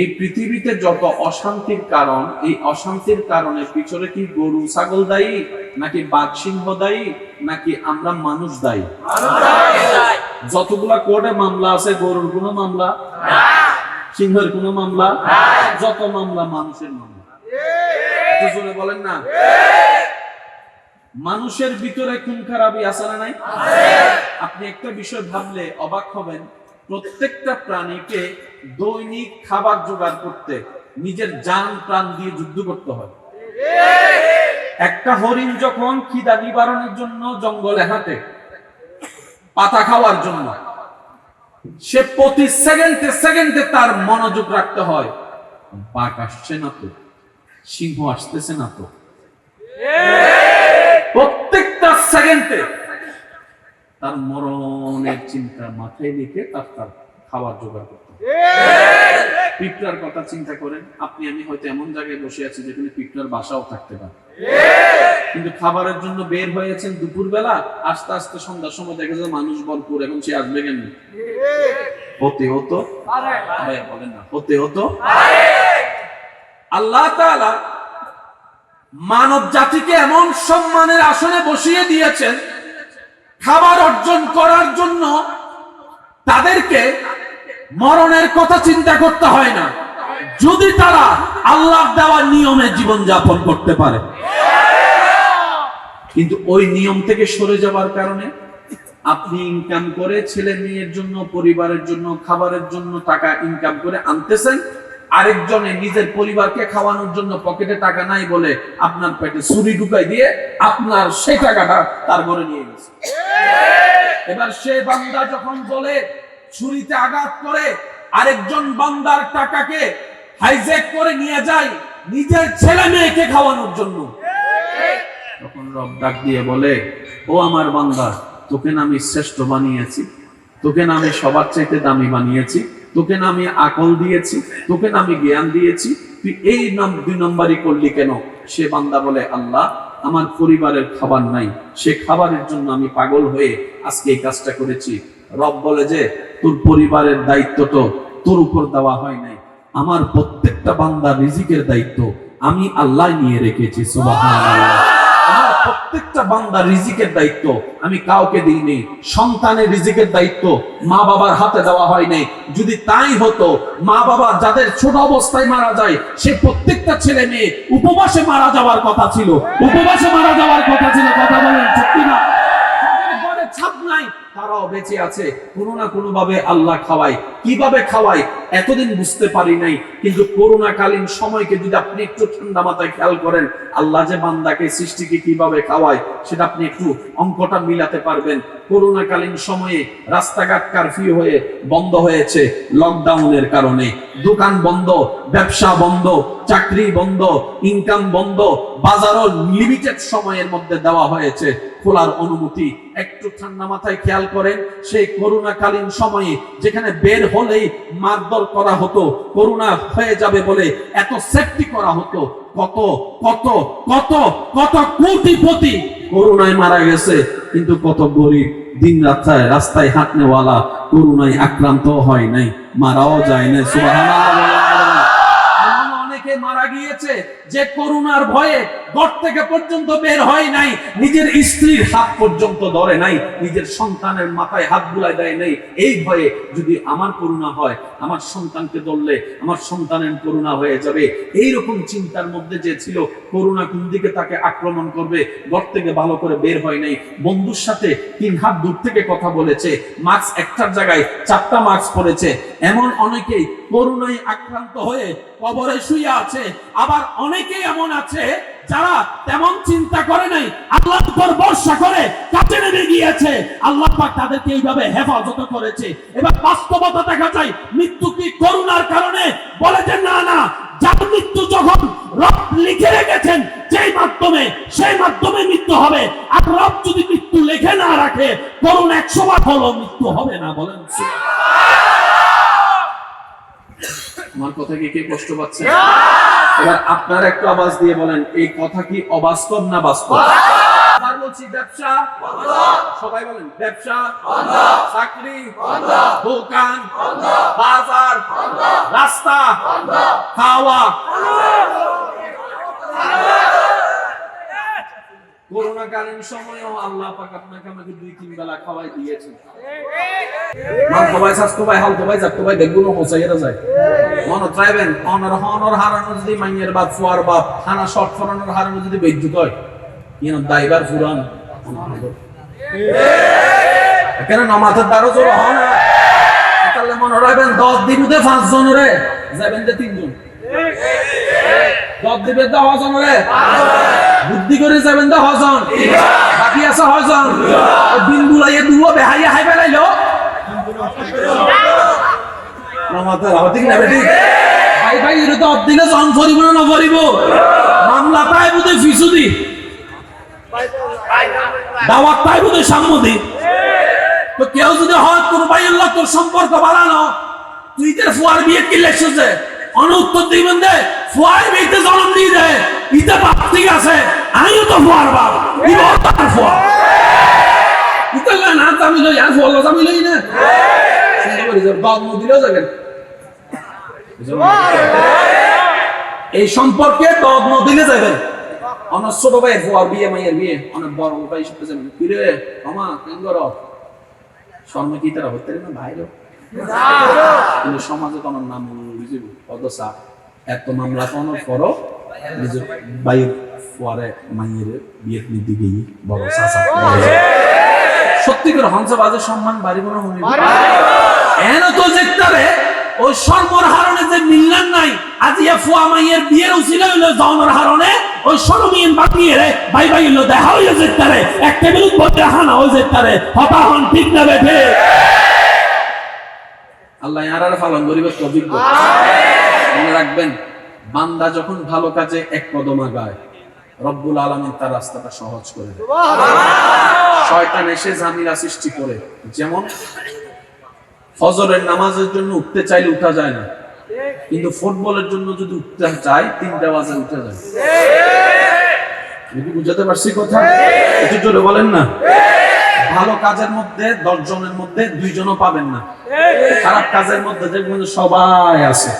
এই পৃথিবীতে যত অশান্তির কারণ, এই অশান্তির কারণে পিছনে কি গরু ছাগল দায়ী, নাকি বাঘ সিংহ দায়ী, নাকি আমরা মানুষ দায়ী? যতগুলা কোর্টে মামলা আছে, গরুর কোনো মামলা, সিংহের কোনো মামলা, যত মামলা মানুষের মামলা। বলেন না। মানুষের ভিতরে খুন খারাপই আছে না নাই? আপনি একটা বিষয় ভাবলে অবাক হবেন প্রত্যেকটা প্রাণীকে দৈনিক খাবার জোগাড় করতে নিজের জান প্রাণ দিয়ে যুদ্ধ করতে হয়। একটা হরিণ যখন খিদা নিবারণের জন্য জঙ্গলে হাঁটে, পাতা খাওয়ার জন্য, সে প্রতি সেকেন্ডে সেকেন্ডে তার মনোযোগ রাখতে হয়। বাঘ আসছে না তো, সিংহ আসতেছে না তো। প্রত্যেকটা সেকেন্ডে তার মরণের চিন্তা মাথায় রেখে তার তার খাবার জোগাড় করতে। পিঁপড়ার কথা চিন্তা করেন, আপনি, আমি হয়তো এমন জায়গায় বসে আছি যেখানে পিঁপড়ার বাসাও থাকতে পারে। কিন্তু খাবারের জন্য বের হয়েছেন দুপুর বেলা আস্তে আস্তে সন্ধ্যার সময় দেখা যায় মানুষ ভরপুর এখন সে আসবে কেন? হতে হতো? বলেন না, হতে হতো? আল্লাহ মানব জাতিকে এমন সম্মানের আসনে বসিয়ে দিয়েছেন খাবার অর্জন করার জন্য তাদেরকে মরণের কথা চিন্তা করতে হয় না। যদি তারা আল্লাহ দেওয়ার নিয়মে জীবন যাপন করতে পারে। কিন্তু ওই নিয়ম থেকে সরে যাওয়ার কারণে আপনি ইনকাম করে ছেলে মেয়ের জন্য, পরিবারের জন্য, খাবারের জন্য টাকা ইনকাম করে আনতেছেন। আরেকজনে নিজের পরিবারকে খাওয়ানোর জন্য পকেটে টাকা নাই বলে আপনার পেটে ছুরি ঢুকাই দিয়ে আপনার সেই টাকাটা তার ঘরে নিয়ে গেছে। এবার সে বান্দা যখন বলে, ছুরিতে আঘাত করে, আরেকজন বান্দার টাকাকে হাইজ্যাক করে নিয়ে যায়, নিজের ছেলে মেয়েকে খাওয়ানোর জন্য। তখন রব ডাক দিয়ে বলে, ও আমার বান্দা, তোকে না আমি শ্রেষ্ঠ বানিয়েছি, তোকে না আমি সবার চাইতে দামি বানিয়েছি, তোকে না আমি আকল দিয়েছি, তোকে না আমি জ্ঞান দিয়েছি, তুই এই নাম, দুই নম্বরই করলি কেন? সে বান্দা বলে, আল্লাহ আমার পরিবারের খাবার নাই। সে খাবারের জন্য আমি পাগল হয়ে আজকে এই কাজটা করেছি। রব বলে যে, তোর পরিবারের দায়িত্ব তো তোর উপর দেওয়া হয় নাই। আমার প্রত্যেকটা বান্দা রিজিকের দায়িত্ব আমি আল্লাহ নিয়ে রেখেছি সুবাহ প্রত্যেকটা বান্দা রিজিকের দায়িত্ব। আমি কাউকে দিইনি সন্তানের রিজিকের দায়িত্ব মা বাবার হাতে দেওয়া হয় নাই। যদি তাই হতো, মা বাবা যাদের ছোট অবস্থায় মারা যায়, সে প্রত্যেকটা ছেলে মেয়ে উপবাসে মারা যাওয়ার কথা ছিল। উপবাসে মারা যাওয়ার কথা ছিল। কথা বলেন, ঠিক না ছাদ নাই। তারাও বেঁচে আছে। কোনো না কোনো ভাবে আল্লাহ খাওয়ায়। কীভাবে খাওয়ায়? এতদিন বুঝতে পারি নাই, কিন্তু করোনাকালীন সময়কে যদি আপনি একটু ঠান্ডা মাথায় খেয়াল করেন, আল্লাহ যে বান্দাকে, সৃষ্টিকে কীভাবে খাওয়ায়, সেটা আপনি একটু অঙ্কটা মিলাতে পারবেন। করোনাকালীন সময়ে রাস্তাঘাট কারফিউ হয়ে বন্ধ হয়েছে লকডাউনের কারণে। দোকান বন্ধ, ব্যবসা বন্ধ, চাকরি বন্ধ ইনকাম বন্ধ, বাজারও লিমিটেড সময়ের মধ্যে দেওয়া হয়েছে। খোলার অনুমতি একটু ঠান্ডা মাথায় খেয়াল করেন, সেই করোনাকালীন সময়ে যেখানে বের হলেই মারধর করা হতো করোনা হয়ে যাবে বলে এত সেফটি করা হতো। কত কত কত কত কোটিপতি করোনায় মারা গেছে। কিন্তু কত গরিব দিন রাত্রায় রাস্তায় হাঁটনেওয়ালা করোনায় আক্রান্ত হয় নাই, মারাও যায় না সুবহানাল্লাহ অনেকে মারা গিয়েছে যে করোনার ভয়ে ঘর থেকে পর্যন্ত বের হয় নাই, নিজের স্ত্রীর হাত পর্যন্ত ধরে নাই, নিজের সন্তানের মাথায় হাত বুলাই দেয় নাই, এই ভয়ে যদি আমার করোনা হয়, আমার সন্তানকে ধরলে আমার সন্তানের করোনা হয়ে যাবে। এই রকম চিন্তার মধ্যে যে ছিল করোনা কোন দিকে তাকে আক্রমণ করবে ঘর থেকে ভালো করে বের হয় নাই। বন্ধুর সাথে তিন হাত দূর থেকে কথা বলেছে, মাস্ক একটার জায়গায় চারটা মাস্ক পরেছে। এমন অনেকেই করোনায় আক্রান্ত হয়ে কবরে শুয়ে আছে, আবার অনেকেই এমন আছে যারা তেমন চিন্তা করে নাই। আল্লাহর উপর ভরসা করে কাছে নেমে গিয়েছে। আল্লাহ পাক তাদেরকে এইভাবে হেফাজত করেছে। এবার বাস্তবতা দেখা যায়, মৃত্যু কি করোনার কারণে? বলে যে না না, যার মৃত্যু যখন রব লিখে রেখেছেন, যেই মাধ্যমে, সেই মাধ্যমে মৃত্যু হবে। আর রব যদি মৃত্যু লিখে না রাখে করোনা একশো বার হলো মৃত্যু হবে না, বলেন আমার কথা কি কে কষ্ট পাচ্ছে? এবার আপনার একটা আওয়াজ দিয়ে বলেন এই কথা কি অবাস্তব না বাস্তব? আবার বলছি ব্যবসা? সবাই বলেন ব্যবসা? চাকরি? দোকান? বাজার? রাস্তা? খাওয়া? করোনাকালীন সময়েও আল্লাহ পাক আপনাকে আমাকে দুই, তিন বেলা খাওয়াই দিয়েছে। মানতো ভাই স্বাস্থ্য ভাই হালতো ভাই মনে ট্রাইবেন অনর হনর হারানো যদি মাইয়ের বাপ, ফুয়ার বাপ তিনজন। বুদ্ধি করে যাবেন তো হজন বাকি আছে হজন দিন বুলাইয়ে দুও বেহাইয়া হাই অদিনে জন মামলা পাই বুঝে ফিসু দাওয়াত পাই বুঝে সাম্মতি তো কেউ যদি কোন ভাই আল্লাহ তোর সম্পর্ক বাড়ানো। তুই ফুয়ার বিয়ে কি লেখছে অন উত্তর দিবেন দে। ফুয়ার বিয়েতে জন্ম দিয়ে দে। ইতে বাপ ঠিক আছে আমিও তো ফুয়ার বাপ। ইবো তার ফুয়া? ইতে না আমি লই আর ফুয়া আমি লই না। বাপ দিলেও যাবেন এই সম্পর্কে দদ নদিলে যাবেন অনেক ছোট ভাই ফুয়ার বিয়ে মাইয়ের বিয়ে অনেক বড় ভাই সব যাবেন কিরে মামা কেন করো? শর্মা কি তারা হতে না ভাইরো কিন্তু সমাজে তো আমার নাম বুঝিব অদশা এত মামলা কোনো করো বাইর ফুয়ারে মাইয়ের বিয়ের নীতি গিয়ে বড় চাচা। সত্যি করে হংস বাজে সম্মান বাড়ি কোনো হইনি এন তো দেখতারে ওই সর্বর হারণে যে মিললেন নাই আজ ইয়া ফুয়া মাইয়ের বিয়ের উচিল হইল জনর হারণে ওই সরমিয়েন বাকিয়ে রে ভাই ভাই হইল দেখা হইল যেতারে এক টেবিল বসে হানা হই যেতারে হতা হন ঠিক না বেঠে। আল্লাহ ইয়ারার ফালন করিবে তৌফিক দাও। মনে রাখবেন বান্দা যখন ভালো কাজে এক কদম আগায় রব্বুল আলামিন তার রাস্তাটা সহজ করে দেয়। শয়তান এসে ঝামেলা সৃষ্টি করে। যেমন ফজরের নামাজের জন্য উঠতে চাইলে উঠা যায় না। কিন্তু ফুটবলের জন্য যদি উঠতে চায় তিনটা বাজে উঠে যায়। বুঝাতে পারছি কথা? একটু জোরে বলেন না? ভালো কাজের মধ্যে দশ জনের মধ্যে দুইজনও পাবেন না। খারাপ কাজের মধ্যে দেখবেন সবাই আছে।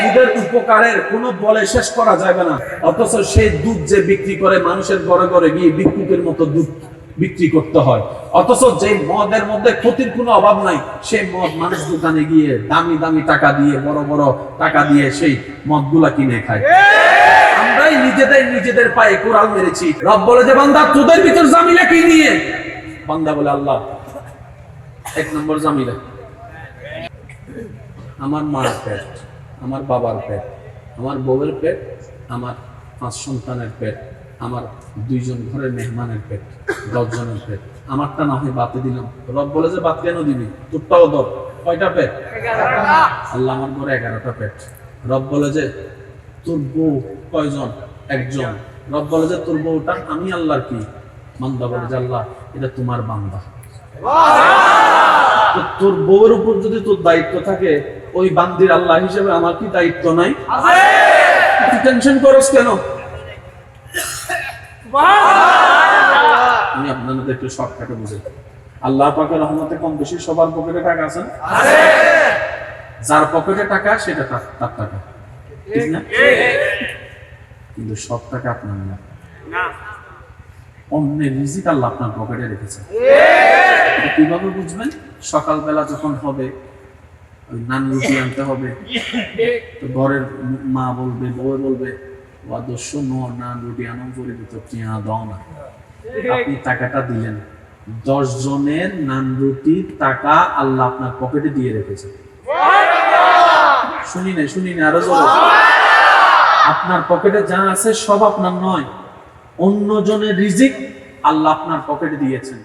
দুধের উপকারের বলে শেষ করা যাবে না। অথচ সেই দুধ যে বিক্রি করে মানুষের ঘরে ঘরে গিয়ে মতো দুধ বিক্রি করতে হয়। অথচ যে মদের মধ্যে ক্ষতির কোনো অভাব নাই, সেই মদ মানুষ দোকানে গিয়ে দামি দামি টাকা দিয়ে, বড় বড় টাকা দিয়ে সেই মদগুলা কিনে খায়। আমরাই নিজেদের নিজেদের পায়ে কোরাল মেরেছি। রব বলে যে বান্দা, তোদের ভিতর জামিলা কি নিয়ে? বান্দা বলে আল্লাহ। এক নম্বর জামিলা। আমার মার পেট, আমার বাবার পেট, আমার বউয়ের পেট, আমার পাঁচ সন্তানের পেট, আমার দুইজন ঘরের মেহমানের পেট, দশজনের পেট। আমারটা না হয় বাতে দিলাম। রব বলে যে বাদ কেন দিবি? তোরটাও দর কয়টা পেট? আল্লাহ আমার ঘরে এগারোটা পেট। রব বলে যে, তোর বউ কয়জন? একজন। রব বলে যে, তোর বউটা আমি আল্লাহর কি? বান্দা বলে যে, আল্লাহ এটা তোমার বান্দা। তোর বউয়ের উপর যদি তোর দায়িত্ব থাকে ওই বান্দির আল্লাহ হিসেবে আমার কি দায়িত্ব নাই? টেনশন করস কেন? আমি আপনাদের একটু শর্টকাটে বুঝাই। আল্লাহ পাকের রহমতে কম বেশি সবার পকেটে টাকা আছে যার পকেটে টাকা সেটা তার তার টাকা। ঠিক না? কিন্তু সব টাকা আপনার না। অন্যের রিজিক আল্লাহ আপনার পকেটে রেখেছে। কীভাবে বুঝবেন? সকালবেলা যখন হবে, ওই নান রুটি আনতে হবে। তো ঘরের মা বলবে, বউ বলবে আদর্শ নো, নান, রুটি আনো করে দিত চিয়া দাও না। আপনি টাকাটা দিলেন। দশ জনের নান রুটির টাকা আল্লাহ আপনার পকেটে দিয়ে রেখেছে। শুনি না শুনি না আরও আপনার পকেটে যা আছে, সব আপনার নয়। অন্য জনের রিজিক আল্লাহ আপনার পকেটে দিয়েছেন।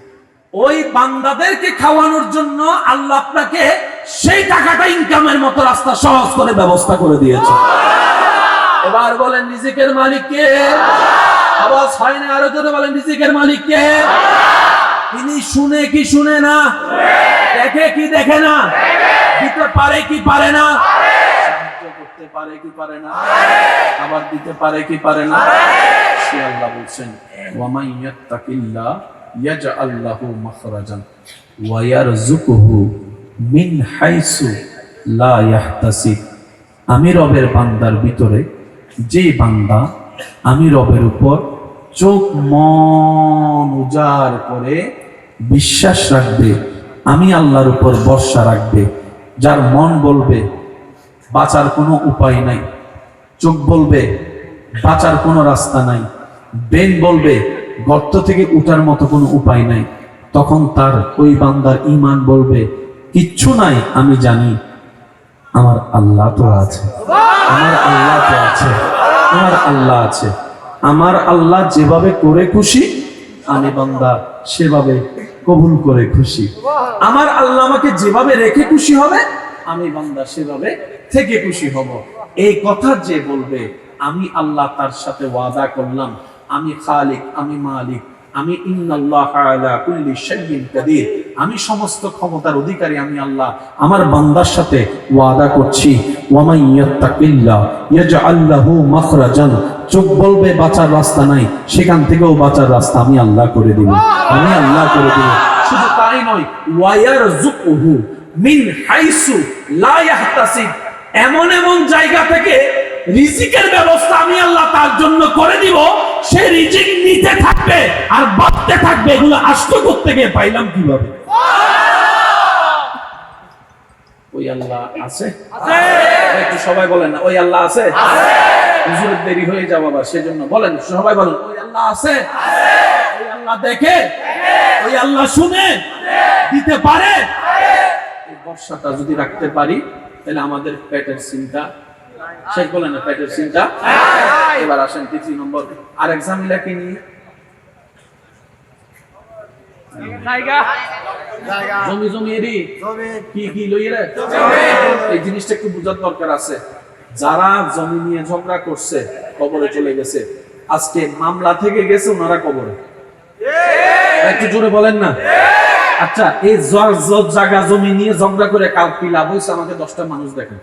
ওই বান্দাদেরকে খাওয়ানোর জন্য আল্লাহ আপনাকে সেই টাকাটা ইনকামের মতো রাস্তা সহজ করে ব্যবস্থা করে দিয়েছে। এবার বলেন, রিজিকের মালিককে আওয়াজ হয় না? আরও জোরে বলেন, রিজিকের মালিককে তিনি শুনে কি শুনে না? দেখে কি দেখে না? দিতে পারে কি পারে না? করতে পারে কি পারে না? আবার দিতে পারে কি পারে না? সে আল্লাহ বলছেন মাখরাজান ওয়া ইয়ারযুকুহু মিন হাইসু লা আমি রবের বান্দার ভিতরে, যে বান্দা আমি রবের উপর চোখ মন উজাড় করে বিশ্বাস রাখবে, আমি আল্লাহর উপর ভরসা রাখবে, যার মন বলবে বাঁচার কোনো উপায় নাই। চোখ বলবে, বাঁচার কোনো রাস্তা নাই। বেন বলবে, গর্ত থেকে উঠার মতো কোনো উপায় নাই। তখন তার ওই বান্দার ইমান বলবে, কিচ্ছু নাই, আমি জানি। আমার আল্লাহ তো আছে। আমার আল্লাহ তো আছে। আমার আল্লাহ আছে। আমার আল্লাহ যেভাবে করে খুশি, আমি বান্দা সেভাবে কবুল করে খুশি। আমার আল্লাহ আমাকে যেভাবে রেখে খুশি হবে, আমি বান্দা সেভাবে থেকে খুশি হব। এই কথা যে বলবে, আমি আল্লাহ তার সাথে ওয়াদা করলাম। আমি খালিক, আমি মালিক, আমি আমি সমস্ত ক্ষমতার অধিকারী, আমি আল্লাহ আমার বান্দার সাথে ওয়াদা করছি। চোখ বলবে, বাঁচার রাস্তা নাই। সেখান থেকেও বাঁচার রাস্তা আমি আল্লাহ করে দিব। আমি আল্লাহ করে দিব। শুধু তাই নয় এমন এমন জায়গা থেকে রিজিকের ব্যবস্থা আমি আল্লাহ তার জন্য করে দিব সে রিজিক নিতে থাকবে আর বাঁচতে থাকবে এগুলো আষ্ট করতে গিয়ে পাইলাম কীভাবে? ওই আল্লাহ আছে? একটু সবাই বলেন ওই আল্লাহ আছে? হুজুরের দেরি হয়ে যাব আবার সেজন্য বলেন সবাই বলেন ওই আল্লাহ আছে? ওই আল্লাহ দেখে? ওই আল্লাহ শুনে? দিতে পারে? বর্ষাটা যদি রাখতে পারি তাহলে আমাদের পেটের চিন্তা। শেষ বলেন না পেটের চিন্তা। এবার আসেন তৃতীয় নম্বর। আর এক্সাম লেখি নিয়ে জমি জমি এরি। কি কি লইয়ে এই জিনিসটা একটু বোঝার দরকার আছে। যারা জমি নিয়ে ঝগড়া করছে কবরে চলে গেছে। আজকে মামলা থেকে গেছে ওনারা কবরে। একটু জোরে বলেন না। আচ্ছা এই জায়গা জমি নিয়ে ঝগড়া করে কাল কি লাভ হয়েছে? আমাকে দশটা মানুষ দেখেন।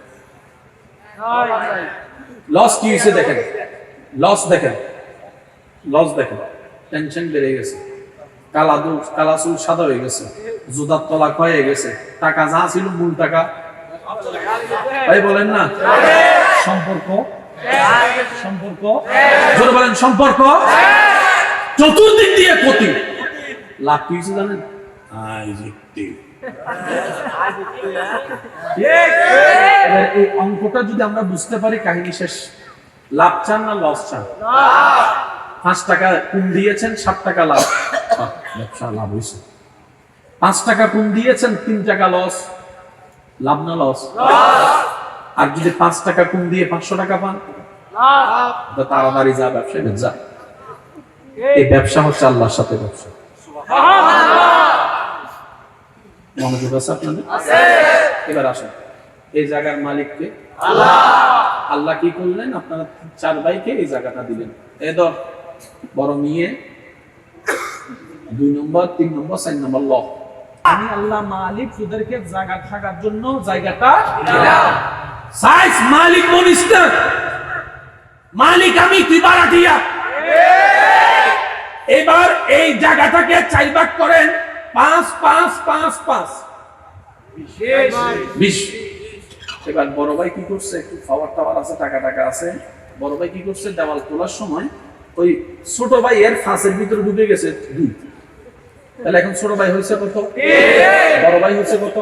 লস কি হয়েছে দেখেন? লস দেখেন। লস দেখেন। টেনশন বেড়ে গেছে। কালা দু কালা চুল সাদা হয়ে গেছে। জুদার তলা হয়ে গেছে। টাকা যা ছিল, মূল টাকা। ভাই, বলেন না। সম্পর্ক? সম্পর্ক? জোরে বলেন, সম্পর্ক? চতুর্দিক দিয়ে ক্ষতি। লাভ কি হয়েছে জানেন? জিততে এই অঙ্কটা যদি আমরা বুঝতে পারি কাহিনী শেষ। লাভ চান না লস চান? পাঁচ টাকা কুম দিয়েছেন সাত টাকা লাভ। ব্যবসা লাভ হয়েছে। পাঁচ টাকা কুম দিয়েছেন তিন টাকা লস। লাভ না লস? আর যদি পাঁচ টাকা কুম দিয়ে পাঁচশো টাকা পান? তাড়াতাড়ি যা ব্যবসায় যা। এই। ব্যবসা হচ্ছে আল্লাহর সাথে ব্যবসা। মনোযোগ আছে আপনাদের? এবার আসেন। এই জায়গার মালিককে। আল্লাহ! কি করলেন? আপনারা চার ভাইকে এই জায়গাটা দিলেন। এ ধর বড় মেয়ে দুই নম্বর তিন নম্বর চার নম্বর ল আমি আল্লাহ মালিক তোদেরকে জায়গা থাকার জন্য জায়গাটা সাইজ মালিক না মালিক আমি তুই বাড়াটিয়া এবার এই জায়গাটাকে চাইবাক করেন। পাঁচ পাঁচ পাঁচ পাঁচ। বিশ। এবার বড় ভাই কি করছে? একটু খাবার টাওয়ার আছে টাকা টাকা আছে। বড় ভাই কি করছে? দেওয়াল তোলার সময় ওই ছোট ভাই এর ফাঁসের ভিতরে ঢুকে গেছে। দুই তাহলে এখন ছোট ভাই হয়েছে কত? বড় ভাই হয়েছে কত?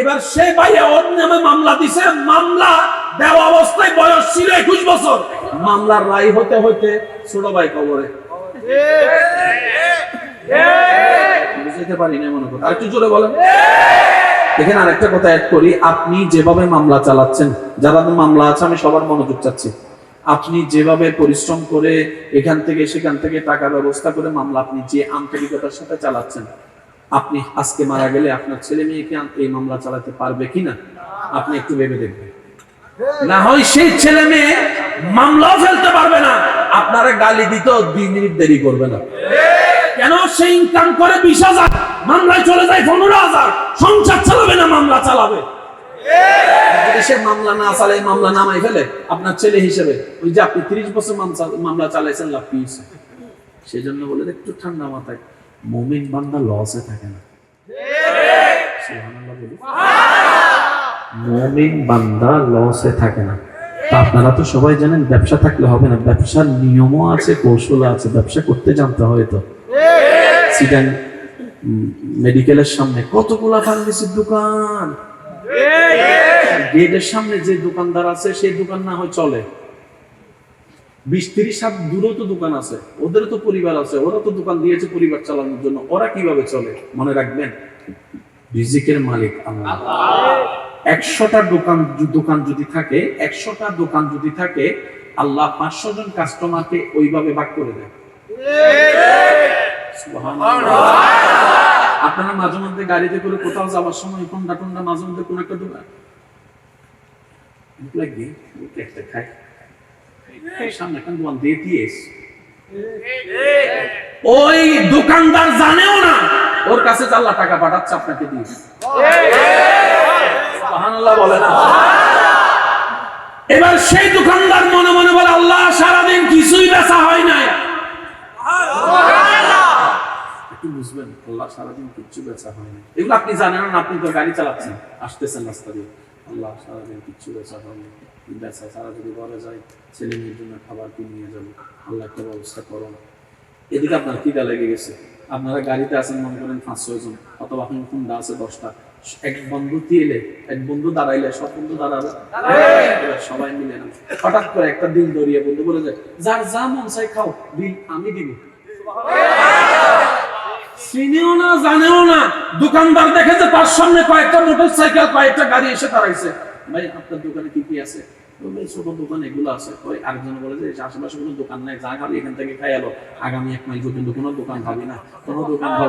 এবার সে ভাই ওর নামে মামলা দিছে। মামলা দেওয়া অবস্থায় বয়স ছিল একুশ বছর। মামলার রায় হতে হতে ছোট ভাই কবরে। কথা অ্যাড করি। আপনি যেভাবে মামলা চালাচ্ছেন, যারা মামলা আছে, আমি সবার মনোযোগ চাচ্ছি। আপনি যেভাবে পরিশ্রম করে এখান থেকে সেখান থেকে টাকা ব্যবস্থা করে মামলা, আপনি যে আন্তরিকতার সাথে চালাচ্ছেন, আপনি আজকে মারা গেলে আপনার ছেলে মেয়েকে এই মামলা চালাতে পারবে কিনা আপনি একটু ভেবে দেখবেন। না হয় সেই ছেলে মেয়ে মামলাও ফেলতে পারবে না, আপনারা গালি দিতেও দুই মিনিট দেরি করবে না। কেন সে ইনকাম করে বিশ হাজার? মামলায় চলে যায় পনেরো হাজার। সংসার চালাবে না, মামলা চালাবে। মামলা না মামলা নামাই ফেলে, আপনার ছেলে হিসেবে, ওই যে আপনি ত্রিশ বছর মামলা- সেই জন্য বলে একটু ঠান্ডা থাকে না। বান্দা থাকে না। আপনারা তো সবাই জানেন, ব্যবসা থাকলে হবে না। ব্যবসার নিয়মও আছে কৌশল আছে। ব্যবসা করতে জানতে হয় তো। মেডিকেলের সামনে কতগুলা ফার্মেসির দোকান? গেটের সামনে যে দোকানদার আছে সেই দোকান না হয় চলে। বিশ তিরিশ হাত দূরেও তো দোকান আছে। ওদের তো পরিবার আছে। ওরা তো দোকান দিয়েছে পরিবার চালানোর জন্য। ওরা কীভাবে চলে? মনে রাখবেন? রিজিকের মালিক আল্লাহ। একশোটা দোকান দোকান যদি থাকে একশোটা দোকান যদি থাকে আল্লাহ পাঁচশো জন কাস্টমারকে ওইভাবে ভাগ করে দেয়। আপনারা মাঝে মধ্যে গাড়িতে করে কোথাও যাওয়ার সময় কোনটা কোনটা মাঝে মধ্যে কোন একটা দোকান এবার সেই দোকানদার মনে মনে বলে, আল্লাহ সারাদিন কিছুই বেচা হয় নাই। একটু বুঝবেন, আল্লাহ সারাদিন কিচ্ছু বেচা হয় না এগুলো আপনি জানেন না, আপনি তো গাড়ি চালাচ্ছেন, আসতেছেন রাস্তা দিয়ে। আল্লাহ সারাদিন কিচ্ছু বেচা হয়নি বেচা সারা যদি ঘরে যায়, ছেলে মেয়ের জন্য খাবার কিনে নিয়ে যাব। আল্লাহ একটা ব্যবস্থা করো। এদিকে আপনার খিদা লেগে গেছে। আপনারা গাড়িতে আছেন, মনে করেন পাঁচ ছয় জন, অথবা এখন হুন্ডা আছে দশটা। এক বন্ধু দিলে এক বন্ধু দাঁড়াইলে, সব বন্ধু দাঁড়াবে। সবাই মিলে না হঠাৎ করে একটা দিন দরিয়ে বন্ধু বলে যায়, যার যা মন চাই খাও বিল আমি দিব। চিনিও না, জানেও না। দোকানদার দেখেছে তার সামনে কয়েকটা মোটর সাইকেল কয়েকটা গাড়ি এসে দাঁড়াইছে। ভাই, আপনার দোকানে কি কি আছে? ছোট দোকান, এগুলো আছে। ওই আরেকজন বলে যে আশেপাশে কোনো দোকান নাই, যা এখান থেকে খাই এলো আগামী এক পর্যন্ত কোনো দোকান না। কোনো দোকান না।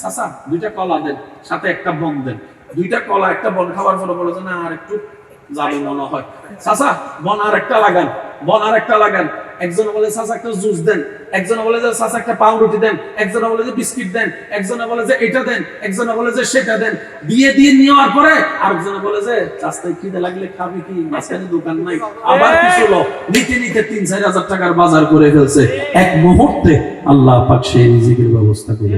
যে দুইটা কলা দেন, সাথে একটা বন দেন। দুইটা কলা, একটা বন খাওয়ার পরে বলে যে, না, আর একটু যাবে মনে হয়। চাচা, বন আর একটা লাগান, বন আর একটা লাগান। একজন বলে চাচা একটা জুস দেন। একজন বলে যে চাচা একটা পাউরুটি দেন। একজন বলে যে বিস্কিট দেন। একজন বলে যে এটা দেন। একজন বলে যে সেটা দেন। দিয়ে দিয়ে নেওয়ার পরে আরেকজন বলে যে রাস্তায় খিদে লাগলে খাবি কি? মাঝখানে দোকান নাই। আবার কিছু নিতে নিতে তিন চার হাজার টাকার বাজার করে ফেলছে। এক মুহূর্তে আল্লাহ পাক সেই রিজিকের ব্যবস্থা করে।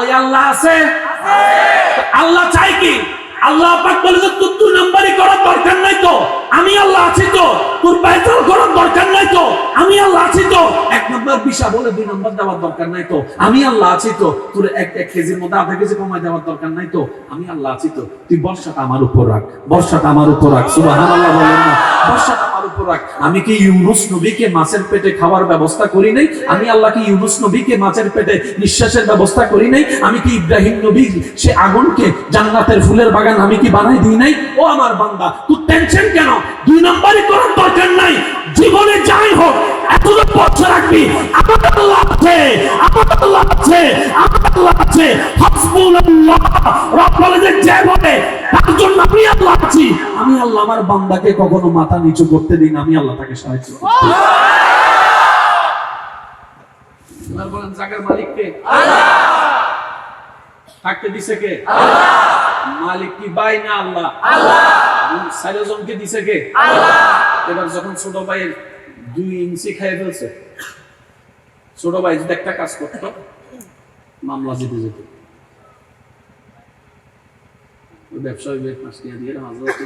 ওই আল্লাহ আছে। আল্লাহ চাই কি? আল্লাহ পাক বলে যে তোর দুই নাম্বারই করার দরকার নাই তো। আমি আল্লাহ আছি তো। তোর পায়চাল করার দরকার নাই তো। আমি আল্লাহ আছি তো। এক নাম্বার বিষা বলে দুই নাম্বার দেওয়ার দরকার নাই তো। আমি আল্লাহ আছি তো। তোর এক এক কেজির মধ্যে আধা কেজি কমাই দেওয়ার দরকার নাই তো। আমি আল্লাহ আছি তো। তুই বর্ষাটা আমার উপর রাখ। বর্ষাটা আমার উপর রাখ। সুবহানাল্লাহ বলেন না। বর্ষাটা উপর রাখ। আমি কি ইউনুস নবীকে মাছের পেটে খাওয়ার ব্যবস্থা করি নাই? আমি আল্লাহ কি ইউনুস নবীকে মাছের পেটে নিঃশ্বাসের ব্যবস্থা করি নাই? আমি কি ইব্রাহিম নবী সে আগুনকে জান্নাতের ফুলের বাগান আমি কি বানাই দিই নাই? ও আমার বান্দা, তুই টেনশন কেন? দুই নম্বরই করার দরকার নাই। জীবনে যাই হোক বছর রাখবি। আল্লাহ আছে আল্লাহ আছে আল্লাহ আছে যে যে বলে তার জন্য আমি আল্লাহ আছি। আমি আল্লাহ আমার বান্দাকে কখনো মাথা নিচু করতে দিন আমি আল্লাহ তাকে সাহায্য করি। বলেন জাগার মালিক কে? থাকতে দিছে কে? মালিক কি বাই না আল্লাহ? চারজনকে দিছে কে? এবার যখন ছোট ভাইয়ের দুই ইঞ্চি খাইয়ে ফেলছে। ছোট ভাই যদি একটা কাজ করতো মামলা জিতে যেত। ওই ব্যবসায়ী বেশ মাস নিয়ে দিয়ে মাঝে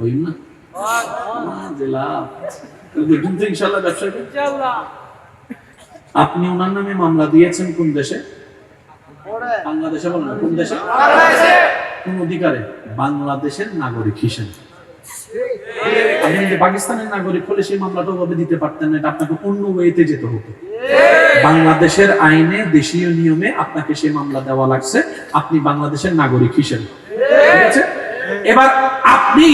হইম না? দেখুন তো ইনশাল্লাহ আপনি ওনার নামে মামলা দিয়েছেন কোন দেশে? বাংলাদেশে বলেন কোন দেশে? কোন অধিকারে? বাংলাদেশের নাগরিক হিসেবে। পাকিস্তানের নাগরিক হলে সেই মামলাটা ওভাবে দিতে পারতেন না, এটা আপনাকে অন্য ওয়েতে যেতে হতো। বাংলাদেশের আইনে, দেশীয় নিয়মে আপনাকে সেই মামলা দেওয়া লাগছে, আপনি বাংলাদেশের নাগরিক হিসেবে। ঠিক আছে? এবার আপনি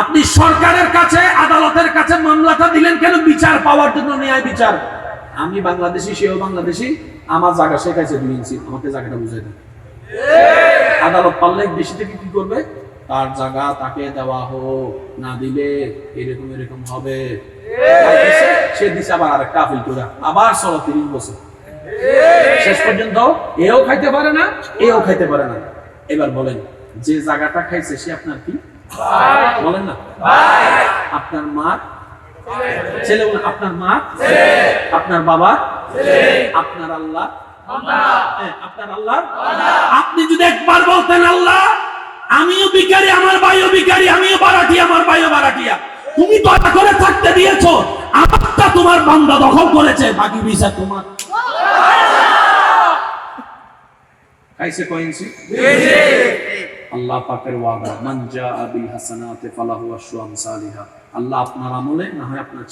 আপনি সরকারের কাছে, আদালতের কাছে মামলাটা দিলেন কেন? বিচার পাওয়ার জন্য ন্যায় বিচার। আমি বাংলাদেশি, সেও বাংলাদেশি, আমার জায়গা শেখাইছে দুই ইঞ্চি আমাকে জায়গাটা বুঝাই দেন। আদালত পারলে বেশি থেকে কি করবে? তার জায়গা তাকে দেওয়া হোক না দিলে এরকম এরকম হবে। সে দিছে আবার আরেকটা আপিল করে আবার চলো তিরিশ বছর। শেষ পর্যন্ত এও খাইতে পারে না এও খাইতে পারে না। এবার বলেন যে জায়গাটা খাইছে সে আপনার কি? বলেন না। আপনার মা? ছেলে। বলেন আপনার মা? আপনার বাবা? আপনার আল্লাহ? হ্যাঁ, আপনার আল্লাহ? আপনি যদি একবার বলতেন আল্লাহ আমিও বিকারি আমার ভাইও বিকারি আমিও বারাটিয়া আমার ভাইও বারাটিয়া তুমি দয়া করে থাকতে দিয়েছ, আমারটা তোমার বান্দা দখল করেছে, বাকি বিষা তোমার।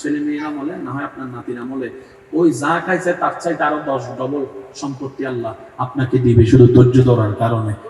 ছেলে আমলে, না হয় আপনার নাতির আমলে, ওই যা খাইছে তার দশ ডবল সম্পত্তি আল্লাহ আপনাকে দিবে শুধু ধৈর্য ধরার কারণে।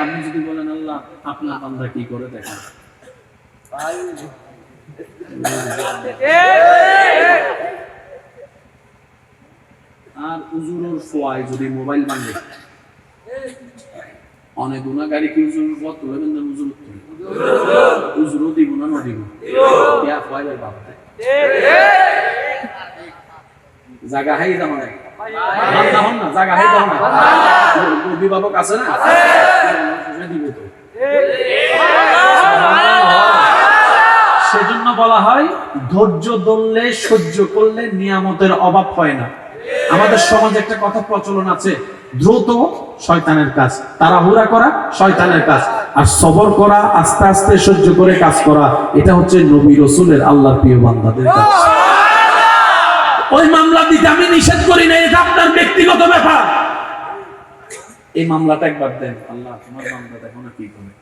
আপনি যদি বলেন আল্লাহ আপনার বান্দা কি করে দেখেন আর উজুরের ফোয়ায় যদি মোবাইল ভাঙে অনেক গুণাগারি কি উজুরের ফোয়া তুলে বেন উজুর উজুরও দিব না না দিব? ইয়া ফোয়াই জাগা হাই না বান্দা হন না জাগা হাই দাম না? অভিভাবক আছে না? দিব তো সেজন্য বলা হয় ধৈর্য ধরলে সহ্য করলে নিয়ামতের অভাব হয় না। আমাদের সমাজে একটা কথা প্রচলন আছে দ্রুত শয়তানের কাজ তাড়াহুড়া করা শয়তানের কাজ আর সবর করা আস্তে আস্তে সহ্য করে কাজ করা এটা হচ্ছে নবী রসুলের আল্লাহর প্রিয় বান্দাদের কাজ। ওই মামলা দিতে আমি নিষেধ করি না এটা আপনার ব্যক্তিগত ব্যাপার। এই মামলাটা একবার দেন। আল্লাহ, তোমার বান্দা দেখো না কি করে।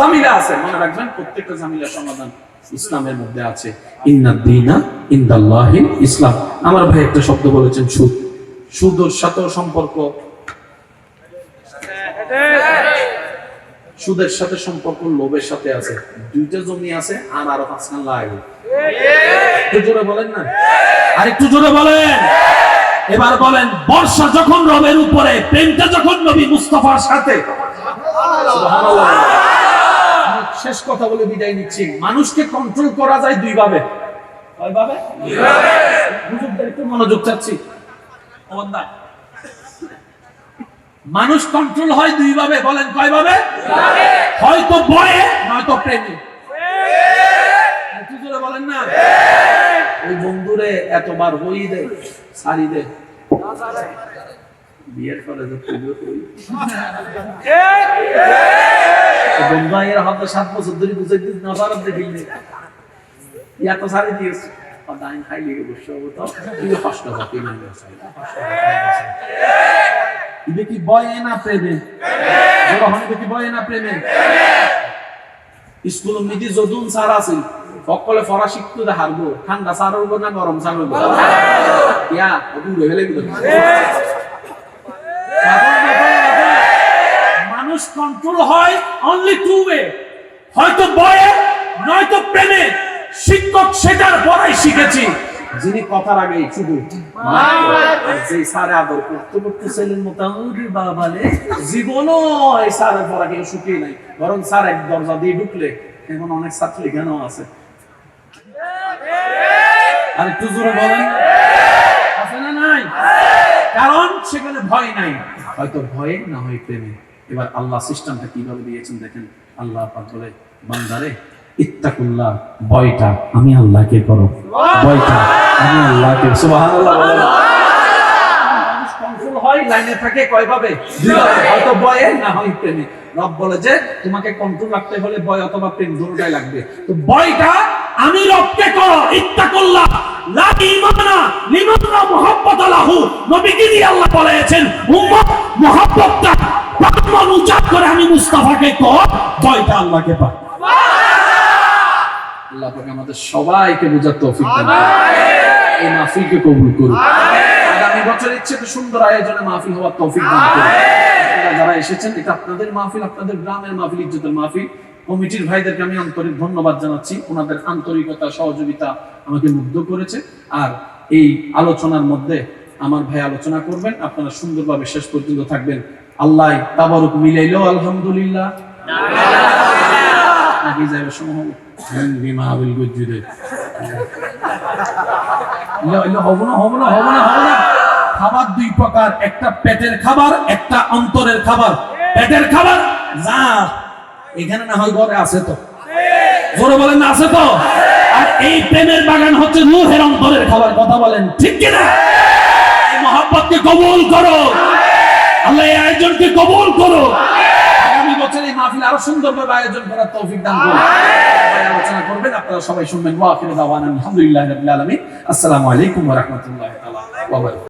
জামিলা আছে? মনে রাখবেন প্রত্যেকটা জামিলা সমাধান। ইসলামের মধ্যে আছে, ইন্না দিনা ইসলাম। আমার ভাই একটা শব্দ বলেছেন, সুদ। সুদের সাথেও সম্পর্ক? সুদের সাথে সম্পর্ক, লোভের সাথে আছে। দুইটা জমি আছে, আর আরও পাঁচখান লাগবে একটু জোরে বলেন না? আর একটু জোরে বলেন। এবার বলেন, বর্ষা যখন রবের উপরে, প্রেমটা যখন নবী মুস্তফার সাথে। সুবহানাল্লাহ। শেষ কথা বলে বিদায় নিচ্ছি। মানুষকে কন্ট্রোল করা যায় দুই ভাবে একটু মনোযোগ চাচ্ছি। মানুষ কন্ট্রোল হয় দুই ভাবে বলেন কয় ভাবে হয়তো ভয়ে নয়তো প্রেমে। বলেন না। ওই বন্ধুরে এতবার হই দে সারি দে। বিয়ের পরে যে পুজো করি। তো বন্ধু এর হাতে সাত বছর ধরে বুঝাই দিস না পারার দেখিলে ইয়া তো সারি দিয়েছে। দাইন খাই লেগে বসে হব তো। কিন্তু কষ্ট হবে। এটা কি বয়ে না প্রেমে? যখন এটা কি বয়ে না প্রেমে? স্কুল মিটি যদুন স্যার আছে। সকলে ফরা শিখতে হারবো। ঠান্ডা হইব না গরম হইব? ইয়া মানুষ কন্ট্রোল হয় অনলি টু ওয়ে হয়তো বয়ে নয়তো প্রেমে। শিক্ষক সেটার পড়াই শিখেছি। যিনি কথার আগে শুধু যে আদর করতে করতে ছেলের মতো ওরে বাবালে জীবনও এই শুকিয়ে নাই। বরং স্যার এক দরজা দিয়ে ঢুকলে এখন অনেক ছাত্রী কেন আছে। আর একটু জোরে বলেন। কারণ সেখানে ভয় নাই। হয়তো ভয়ে না হয় প্রেমে। এবার আল্লাহ সিস্টেমটা কীভাবে দিয়েছেন দেখেন। আল্লাহ বলে, বান্দারে, ইত্তাকুল্লাহ, ভয়টা আমি আল্লাহকে করো। ভয়টা আমি আল্লাহকে, সুবহানাল্লাহ বলেন মানুষ কন্ট্রোল হয় বয় লাইনে থাকে কয় ভাবে? হয়তো বয়ে না হয় প্রেমে। রব বলে যে তোমাকে কন্ট্রোল রাখতে হলে বয় অথবা প্রেম দুটোটাই লাগবে। তো বয়টা আমি রবকে করো ইত্তাকুল্লাহ লা লিমান লা মুহাব্বাত নবীকে দিয়ে আল্লাহ বলেছেন উম্মত মুহাব্বতটা প্রাণ করে আমি মুস্তাফাকে কর বয়টা আল্লাহকে পাই আল্লাহ পাক আমাদের সবাইকে বোঝার তৌফিক দান করুন। এই মাহফিলকে কবুল করুন। আগামী বছর ইচ্ছে তো সুন্দর আয়োজনে মাহফিল হওয়ার তৌফিক দান করুন। যারা এসেছেন, এটা আপনাদের মাহফিল, আপনাদের গ্রামের মাহফিল, ইজ্জতের মাহফিল। কমিটির ভাইদেরকে আমি আন্তরিক ধন্যবাদ জানাচ্ছি। ওনাদের আন্তরিকতা, সহযোগিতা আমাকে মুগ্ধ করেছে। আর এই আলোচনার মধ্যে আমার ভাই আলোচনা করবেন। আপনারা সুন্দরভাবে শেষ পর্যন্ত থাকবেন। আল্লাহ তাবারুক মিলাইলো আলহামদুলিল্লাহ। নাকি যাবে সমূহ বিমা আবিল ইলা খাবার দুই প্রকার, একটা পেটের খাবার, একটা অন্তরের খাবার। পেটের খাবার? যা এখানে না হয় ঘরে আছে তো। জোরে বলেন, না আছে তো? আর এই প্রেমের বাগান হচ্ছে রুহের অন্তরের খাবার, কথা বলেন, ঠিক কিনা এই মহাব্বতকে কবুল করো। আল্লাহ এই আয়োজনকে কবুল করো। বছর এই মাহফিল আরও সুন্দরভাবে আয়োজন করার তৌফিক দান করুন। সবাই আলোচনা করবেন আপনারা সবাই শুনবেন। ওয়া আখিরু দাওয়ানা আলহামদুলিল্লাহি রাব্বিল আলামিন। আসসালামু আলাইকুম ওয়া রাহমাতুল্লাহি তাআলা ওয়া বারাকাতুহু।